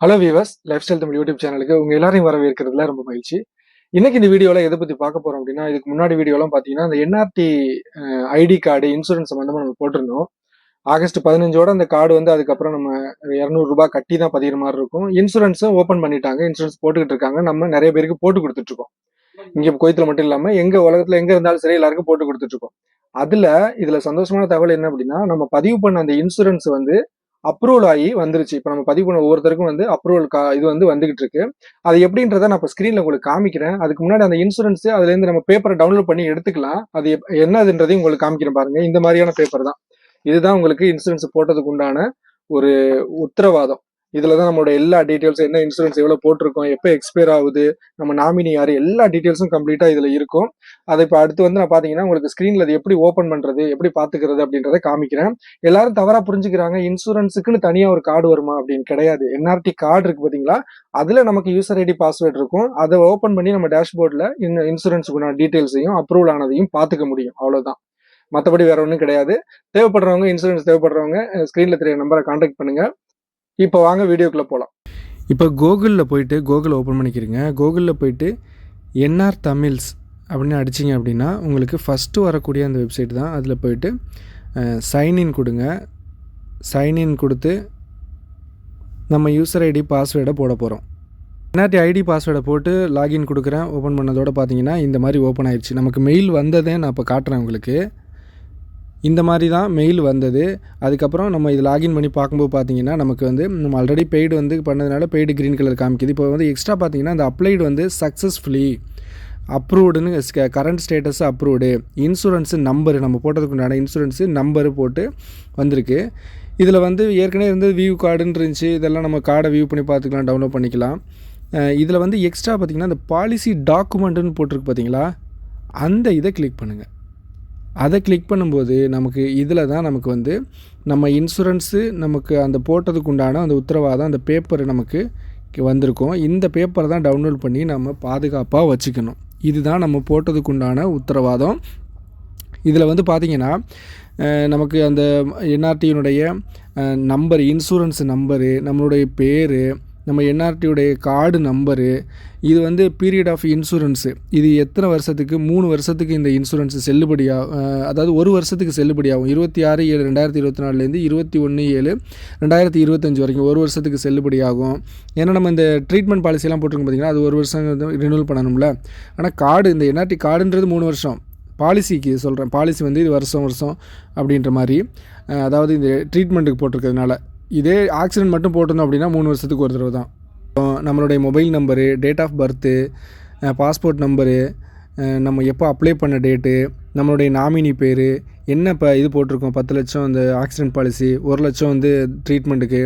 Hello viewers life style Tamil YouTube சேனலுக்கு உங்க எல்லாரையும் வரவேற்கிறதுல ரொம்ப மகிழ்ச்சி. இன்னைக்கு இந்த வீடியோல எதை பத்தி பார்க்க போறோம் அப்படின்னா இதுக்கு முன்னாடி வீடியோலாம் பாத்தீங்கன்னா அந்த என்ஆர்டி ஐடி கார்டு இன்சூரன்ஸ் சம்பந்தமா நம்ம போட்டிருந்தோம். ஆகஸ்ட் பதினஞ்சோட அந்த கார்டு வந்து அதுக்கப்புறம் நம்ம இரநூறு ரூபாய் கட்டி தான் பதிகிற மாதிரி இருக்கும். இன்சூரன்ஸும் ஓப்பன் பண்ணிட்டாங்க. இன்சூரன்ஸ் போட்டுக்கிட்டு இருக்காங்க. நம்ம நிறைய பேருக்கு போட்டு கொடுத்துட்டு இருக்கோம். இங்க கோயத்துல மட்டும் இல்லாம எங்க உலகத்துல எங்க இருந்தாலும் சரி எல்லாருக்கும் போட்டு கொடுத்துட்டு இருக்கோம். அதுல இதுல சந்தோஷமான தகவல் என்ன அப்படின்னா நம்ம பதிவு பண்ண அந்த இன்சூரன்ஸ் வந்து அப்ரூவல் ஆகி வந்துருச்சு. இப்போ நம்ம பதிவு பண்ண ஒவ்வொருத்தருக்கும் வந்து அப்ரூவல் கா இது வந்து வந்துகிட்டு இருக்கு அது எப்படின்றத நான் இப்போ ஸ்க்ரீனில் உங்களுக்கு காமிக்கிறேன். அதுக்கு முன்னாடி அந்த இன்சூரன்ஸ் அதுலேருந்து நம்ம பேப்பரை டவுன்லோட் பண்ணி எடுத்துக்கலாம். அது என்னதுன்றதையும் உங்களுக்கு காமிக்கிறேன் பாருங்க. இந்த மாதிரியான பேப்பர் தான். இதுதான் உங்களுக்கு இன்சூரன்ஸ் போட்டதுக்கு உண்டான ஒரு உத்தரவாதம். இதில் தான் நம்மளோட எல்லா டீட்டெயில்ஸ் என்ன இன்சூரன்ஸ் எவ்வளோ போட்டிருக்கோம் எப்போ எக்ஸ்பயர் ஆகுது நம்ம நாமினி யார் எல்லா டீட்டெயில்ஸும் கம்ப்ளீட்டாக இதில் இருக்கும். அதை இப்போ அடுத்து வந்து நான் பார்த்தீங்கன்னா உங்களுக்கு ஸ்க்ரீனில் அது எப்படி ஓப்பன் பண்ணுறது எப்படி பார்த்துக்கிறது அப்படின்றத காமிக்கிறேன். எல்லாரும் தவறாக புரிஞ்சுக்கிறாங்க இன்சூரன்ஸுக்குன்னு தனியாக ஒரு கார்டு வருமா அப்படின்னு கிடையாது. என்ஆர்டி கார்டு இருக்குது பார்த்தீங்களா அதில் நமக்கு யூசர் ஐடி பாஸ்வேர்ட் இருக்கும். அதை ஓப்பன் பண்ணி நம்ம டேஷ்போர்டில் இந்த இன்சூரன்ஸுக்குள்ள டீட்டெயில்ஸையும் அப்ரூவல் ஆனதையும் பார்த்துக்க முடியும். அவ்வளோதான் மற்றபடி வேற ஒன்றும் கிடையாது. தேவைப்படுறவங்க இன்சூரன்ஸ் தேவைப்படுறவங்க ஸ்க்ரீனில் தெரிய நம்பரை கான்டாக்ட் பண்ணுங்க. இப்போ வாங்க வீடியோக்குள்ளே போகலாம் இப்போ கூகுளில் போயிட்டு கூகுள் ஓப்பன் பண்ணிக்கிறீங்க. கூகுளில் போயிட்டு என்ஆர் தமிழ்ஸ் அப்படின்னு அடிச்சிங்க அப்படின்னா உங்களுக்கு ஃபஸ்ட்டு வரக்கூடிய அந்த வெப்சைட் தான். அதில் போயிட்டு சைன்இன் கொடுங்க. சைன்இன் கொடுத்து நம்ம யூசர் ஐடி பாஸ்வேர்டை போட போகிறோம் என்ஆர்டி ஐடி பாஸ்வேர்டை போட்டு லாகின் கொடுக்குறேன். ஓப்பன் பண்ணதோட பார்த்தீங்கன்னா இந்த மாதிரி ஓப்பன் ஆயிடுச்சு நமக்கு மெயில் வந்ததே நான் இப்போ காட்டுறேன் உங்களுக்கு. இந்த மாதிரி தான் மெயில் வந்தது. அதுக்கப்புறம் நம்ம இது லாகின் பண்ணி பார்க்கும்போது பார்த்தீங்கன்னா நமக்கு வந்து நம்ம ஆல்ரெடி பெய்டு வந்து பண்ணதுனால பெய்டு க்ரீன் கலர் காமிக்குது. இப்போ வந்து எக்ஸ்ட்ரா பார்த்தீங்கன்னா அந்த அப்ளைடு வந்து successfully அப்ரூவ்டுன்னு current status approved insurance number நம்ம போட்டதுக்கு உண்டான இன்சூரன்ஸு நம்பரு போட்டு வந்திருக்கு. இதில் வந்து ஏற்கனவே இருந்து வியூ கார்டுன்னு இருந்துச்சு. இதெல்லாம் நம்ம கார்டை வியூ பண்ணி பார்த்துக்கலாம் டவுன்லோட் பண்ணிக்கலாம். இதில் வந்து எக்ஸ்ட்ரா பார்த்தீங்கன்னா அந்த பாலிசி டாக்குமெண்ட்டுன்னு போட்டிருக்கு பார்த்தீங்களா? அந்த இதை கிளிக் பண்ணுங்கள் அதை கிளிக் பண்ணும்போது நமக்கு இதில் தான் நமக்கு வந்து நம்ம இன்சூரன்ஸு நமக்கு அந்த போட்டதுக்கு உண்டான அந்த உத்தரவாதம் அந்த பேப்பர் நமக்கு வந்திருக்கும். இந்த பேப்பரை தான் டவுன்லோட் பண்ணி நம்ம பாதுகாப்பாக வச்சுக்கணும். இதுதான் நம்ம போட்டதுக்கு உண்டான உத்தரவாதம். இதில் வந்து பார்த்திங்கன்னா நமக்கு அந்த என்ஆர்டியினுடைய நம்பர் இன்சூரன்ஸ் நம்பரு நம்மளுடைய பேர் நம்ம என்ஆர்டியுடைய கார்டு நம்பரு இது வந்து பீரியட் ஆஃப் இன்சூரன்ஸு இது எத்தனை வருஷத்துக்கு? மூணு வருஷத்துக்கு இந்த இன்சூரன்ஸ் செல்லுபடியாகும் அதாவது ஒரு வருஷத்துக்கு செல்லுபடியாகும். இருபத்தி ஆறு ஏழு ரெண்டாயிரத்தி இருபத்தி நாலுலேருந்து இருபத்தி ஒன்று ஏழு ரெண்டாயிரத்தி இருபத்தஞ்சு வரைக்கும் ஒரு வருஷத்துக்கு செல்லுபடியாகும். ஏன்னா நம்ம இந்த ட்ரீட்மெண்ட் பாலிசிலாம் போட்டிருக்கோம் பார்த்தீங்கன்னா அது ஒரு வருஷம் ரினியூவல் பண்ணணும்ல. ஆனால் கார்டு இந்த என்ஆர்டி கார்டுன்றது மூணு வருஷம். பாலிசிக்கு சொல்கிறேன் பாலிசி வந்து இது வருஷம் வருஷம் அப்படின்ற மாதிரி. அதாவது இந்த ட்ரீட்மெண்ட்டுக்கு போட்டிருக்கிறதுனால. இதே ஆக்சிடென்ட் மட்டும் போட்டிருந்தோம் அப்படின்னா மூணு வருஷத்துக்கு ஒரு தடவை தான். நம்மளுடைய mobile number date of birth passport number நம்ம எப்போ அப்ளை பண்ண டேட்டு நம்மளுடைய நாமினி பேர் என்ன இப்போ இது போட்டிருக்கோம்? பத்து லட்சம் அந்த ஆக்சிடென்ட் பாலிசி ஒரு லட்சம் வந்து ட்ரீட்மெண்ட்டுக்கு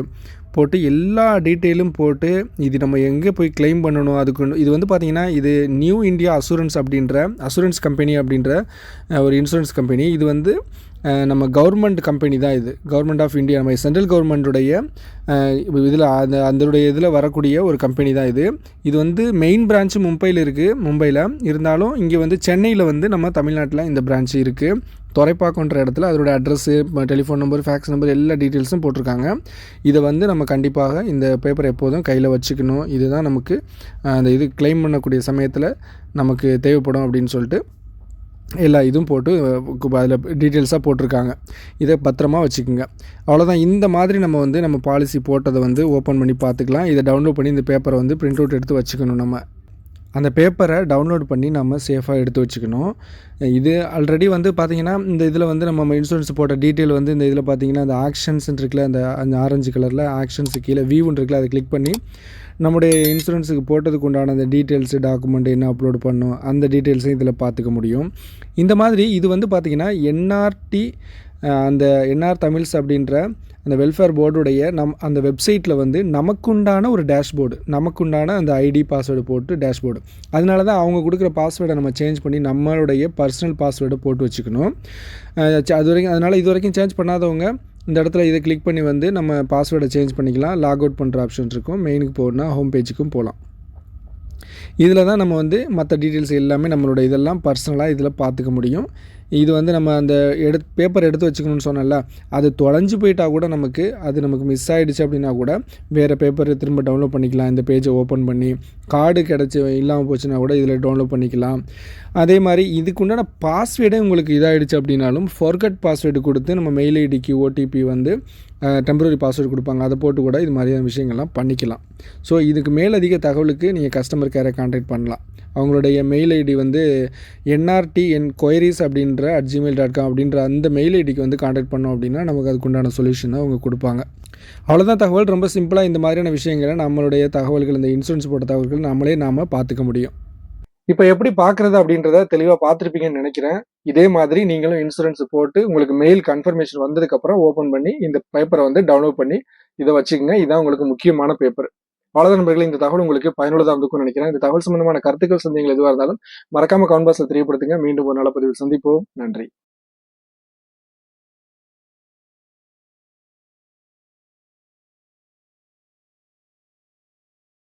போட்டு எல்லா டீட்டெயிலும் போட்டு இது நம்ம எங்கே போய் க்ளைம் பண்ணணும்? அதுக்கு இது வந்து பார்த்திங்கன்னா இது நியூ இந்தியா அசூரன்ஸ் அப்படின்ற அசூரன்ஸ் கம்பெனி அப்படின்ற ஒரு இன்சூரன்ஸ் கம்பெனி இது வந்து நம்ம கவர்மெண்ட் கம்பெனி தான் இது. கவர்மெண்ட் ஆஃப் இந்தியா நம்ம சென்ட்ரல் கவர்மெண்ட்டுடைய இதில் அந்த அதனுடைய இதில் வரக்கூடிய ஒரு கம்பெனி தான் இது. இது வந்து மெயின் பிரான்ச்சு மும்பையில் இருக்குது மும்பையில் இருந்தாலும் இங்கே வந்து சென்னையில் வந்து நம்ம தமிழ்நாட்டில் இந்த பிரான்ச்சு இருக்குது துறைப்பாக்கன்ற இடத்துல அதோட address telephone number fax number எல்லா டீட்டெயில்ஸும் போட்டிருக்காங்க. இதை வந்து நம்ம கண்டிப்பாக இந்த பேப்பர் எப்போதும் கையில் வச்சுக்கணும். இதுதான் நமக்கு அந்த இது க்ளைம் பண்ணக்கூடிய சமயத்தில் நமக்கு தேவைப்படும் அப்படின்னு சொல்லிட்டு எல்லா இதுவும் போட்டு அதில் டீட்டெயில்ஸாக போட்டிருக்காங்க. இதை பத்திரமா வச்சுக்கோங்க. அவ்வளோதான் இந்த மாதிரி நம்ம வந்து நம்ம பாலிசி போட்டதை வந்து ஓப்பன் பண்ணி பார்த்துக்கலாம். இதை டவுன்லோட் பண்ணி இந்த பேப்பரை வந்து பிரிண்ட் அவுட் எடுத்து வச்சுக்கணும் நம்ம. அந்த பேப்பரை டவுன்லோட் பண்ணி நம்ம சேஃபாக எடுத்து வச்சுக்கணும். இது ஆல்ரெடி வந்து பார்த்தீங்கன்னா இந்த இதில் வந்து நம்ம இன்சூரன்ஸ் போட்ட டீட்டெயில் வந்து இந்த இதில் பார்த்தீங்கன்னா அந்த ஆக்ஷன்ஸ் இருக்குல்ல அந்த அந்த ஆரஞ்சு கலரில் ஆக்ஷன்ஸ் கீழே வியூன்னு இருக்குல்ல அதை கிளிக் பண்ணி நம்முடைய இன்சூரன்ஸுக்கு போட்டதுக்கு உண்டான அந்த டீட்டெயில்ஸு டாக்குமெண்ட் என்ன அப்லோட் பண்ணணும் அந்த டீட்டெயில்ஸையும் இதில் பார்த்துக்க முடியும். இந்த மாதிரி இது வந்து பார்த்திங்கன்னா என்ஆர்டி அந்த என்ஆர் தமிழ்ஸ் அப்படின்ற அந்த வெல்ஃபேர் போர்டுடைய நம் அந்த வெப்சைட்டில் வந்து நமக்குண்டான ஒரு டேஷ்போர்டு நமக்குண்டான அந்த ஐடி பாஸ்வேர்டு போட்டு டேஷ்போர்டு அதனால தான் அவங்க கொடுக்குற பாஸ்வேர்டை நம்ம சேஞ்ச் பண்ணி நம்மளுடைய பர்சனல் பாஸ்வேர்டை போட்டு வச்சுக்கணும். அது வரைக்கும் அதனால் இது வரைக்கும் சேஞ்ச் பண்ணாதவங்க இந்த இடத்துல இதை கிளிக் பண்ணி வந்து நம்ம பாஸ்வேர்டை சேஞ்ச் பண்ணிக்கலாம். லாக் அவுட் பண்ணுற ஆப்ஷன் இருக்கும் மெயினுக்கு போகணுன்னா ஹோம் பேஜுக்கும் போகலாம் இதில் தான் நம்ம வந்து மற்ற டீட்டெயில்ஸ் எல்லாமே நம்மளோட இதெல்லாம் பர்சனலாக இதில் பார்த்துக்க முடியும். இது வந்து நம்ம அந்த எடு பேப்பர் எடுத்து வச்சுக்கணும்னு சொன்னல அது தொலைஞ்சு போயிட்டால் கூட நமக்கு அது நமக்கு மிஸ் ஆகிடுச்சு அப்படின்னா கூட வேறு பேப்பர் திரும்ப டவுன்லோட் பண்ணிக்கலாம். இந்த பேஜை ஓப்பன் பண்ணி கார்டு கிடச்சி இல்லாமல் போச்சுன்னா கூட இதில் டவுன்லோட் பண்ணிக்கலாம். அதே மாதிரி இதுக்குண்டான பாஸ்வேர்டே உங்களுக்கு இதாகிடுச்சு அப்படின்னாலும் ஃபோர்கட் பாஸ்வேர்டு கொடுத்து நம்ம மெயில் ஐடிக்கு ஓடிபி வந்து டெம்பரரி பாஸ்வேர்டு கொடுப்பாங்க. அதை போட்டு கூட இது மாதிரியான விஷயங்கள்லாம் பண்ணிக்கலாம். ஸோ இதுக்கு மேலதிக தகவலுக்கு நீங்கள் கஸ்டமர் கேரை கான்டாக்ட் பண்ணலாம். அவங்களுடைய மெயில் ஐடி வந்து என்ஆர்டி என் கொயரிஸ் அப்படின்ற அட் ஜிமெயில் டாட் காம் அப்படின்ற அந்த மெயில் ஐடிக்கு வந்து காண்டாக்ட் பண்ணோம் அப்படின்னா நமக்கு அதுக்குண்டான சொல்யூஷனை அவங்க கொடுப்பாங்க. அவ்வளோதான் தகவல். ரொம்ப சிம்பிளாக இந்த மாதிரியான விஷயங்களை நம்மளுடைய தகவல்கள் இந்த இன்சூரன்ஸ் போட்ட தகவல்கள் நம்மளே நாம் பார்த்துக்க முடியும். இப்போ எப்படி பார்க்குறது அப்படின்றத தெளிவாக பார்த்துருப்பீங்கன்னு நினைக்கிறேன். இதே மாதிரி நீங்களும் இன்சூரன்ஸ் போட்டு உங்களுக்கு மெயில் கன்ஃபர்மேஷன் வந்ததுக்கப்புறம் ஓப்பன் பண்ணி இந்த பேப்பரை வந்து டவுன்லோட் பண்ணி இதை வச்சுக்கோங்க. இதான் உங்களுக்கு முக்கியமான பேப்பர் அவ்வளோதான் நண்பர்களே இந்த தகவல் உங்களுக்கு பயனுள்ளதாக இருக்கும்னு நினைக்கிறேன். இந்த தகவல் சம்பந்தமான கருத்துக்கள் சந்தேகங்கள் எதுவாக இருந்தாலும் மறக்காம கவுண்ட் பாக்ஸில் தெரியப்படுத்துங்க. மீண்டும் ஒரு நல்ல பதிவில் சந்திப்போம். நன்றி.